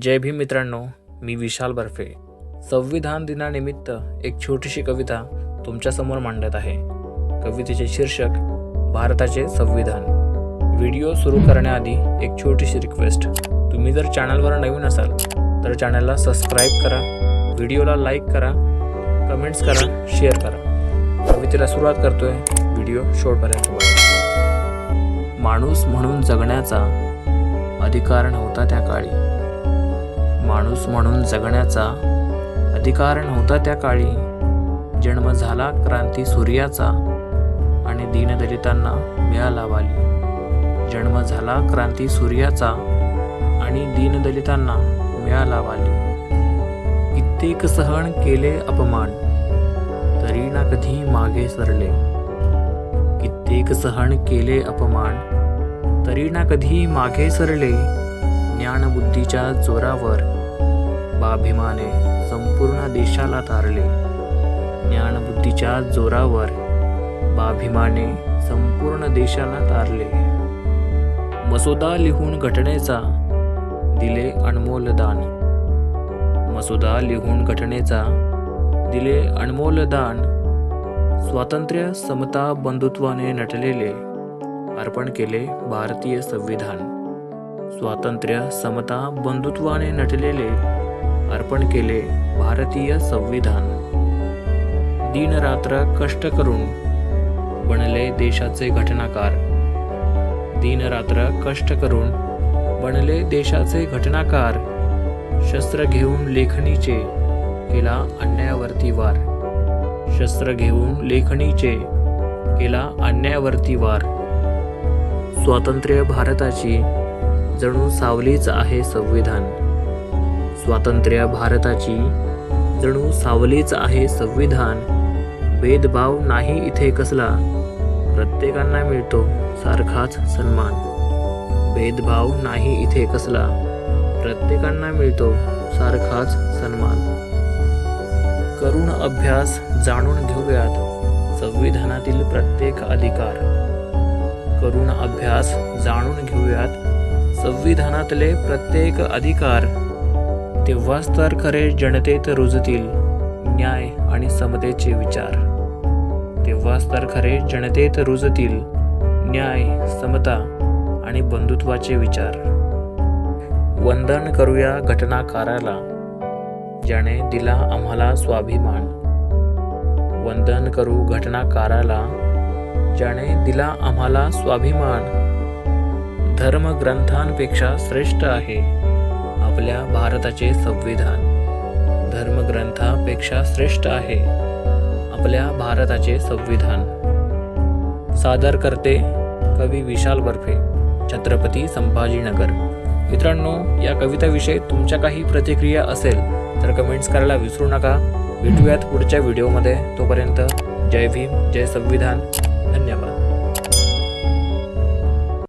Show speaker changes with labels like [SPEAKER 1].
[SPEAKER 1] जय भीम मित्रांनो मी विशाल बर्फे. संविधान दिनानिमित्त एक छोटीशी कविता तुमच्यासमोर मांडत आहे. कवितेचे शीर्षक भारताचे संविधान. व्हिडिओ सुरू करण्याआधी एक छोटीशी रिक्वेस्ट. तुम्ही जर चॅनलवर नवीन असाल तर चॅनलला सबस्क्राईब करा व्हिडिओला लाईक करा कमेंट्स करा शेअर करा. कवितेला सुरुवात करतोय व्हिडिओ शेवटपर्यंत माणूस म्हणून जगण्याचा अधिकार नव्हता त्या काळी. माणूस म्हणून जगण्याचा अधिकार नव्हता त्या काळी. जन्म झाला क्रांती सूर्याचा आणि दीनदलितांना मिळाला वाली जन्म झाला क्रांती सूर्याचा आणि दीनदलितांना मिळाला वाली कित्येक सहन केले अपमान तरी ना कधी मागे सरले. कित्येक सहन केले अपमान तरी ना कधी मागे सरले. ज्ञानबुद्धीच्या जोरावर बाभिमाने संपूर्ण देशाला तारले. ज्ञानबुद्धीच्या जोरावर बाभिमाने संपूर्ण देशाला तारले. मसुदा लिहून घटनेचा दिले अनमोल दान मसुदा लिहून घटनेचा दिले अनमोल दान स्वातंत्र्य समता बंधुत्वाने नटलेले अर्पण केले भारतीय संविधान. स्वातंत्र्य समता बंधुत्वाने नटलेले अर्पण केले भारतीय संविधान. दिनरात्र कष्ट करून बनले देशाचे घटनाकार. दिनरात्र कष्ट करून बनले देशाचे घटनाकार. शस्त्र घेऊन लेखणीचे केला अन्यायावरती वार. शस्त्र घेऊन लेखणीचे केला अन्यायावरती वार. स्वातंत्र्य भारताची जणू सावलीच आहे संविधान. स्वातंत्र्य भारताची जणू सावलीच आहे संविधान. भेदभाव नाही इथे कसला प्रत्येकांना मिळतो सारखाच सन्मान. भेदभाव नाही इथे कसला प्रत्येकांना मिळतो सारखाच सन्मान. करुण अभ्यास जाणून घेऊयात संविधानातील प्रत्येक अधिकार. करुण अभ्यास जाणून घेऊयात संविधानातले प्रत्येक अधिकार तेव्हाच तर खरे जनतेत रुजतील न्याय आणि समतेचे विचार. तेव्हाच तर खरे जनतेत रुजतील न्याय समता आणि बंधुत्वाचे विचार. वंदन करूया घटनाकाराला ज्याने दिला आम्हाला स्वाभिमान. वंदन करू घटनाकाराला ज्याने दिला आम्हाला स्वाभिमान. धर्मग्रंथांपेक्षा श्रेष्ठ आहे आपल्या भारताचे संविधान. धर्मग्रंथापेक्षा श्रेष्ठ आहे आपल्या भारताचे संविधान. सादर करते कवी विशाल बर्फे छत्रपती संभाजीनगर. मित्रांनो या कविताविषयी तुमच्या काही प्रतिक्रिया असेल तर कमेंट्स करायला विसरू नका. भेटूयात पुढच्या व्हिडिओमध्ये तोपर्यंत जय भीम जय संविधान. धन्यवाद.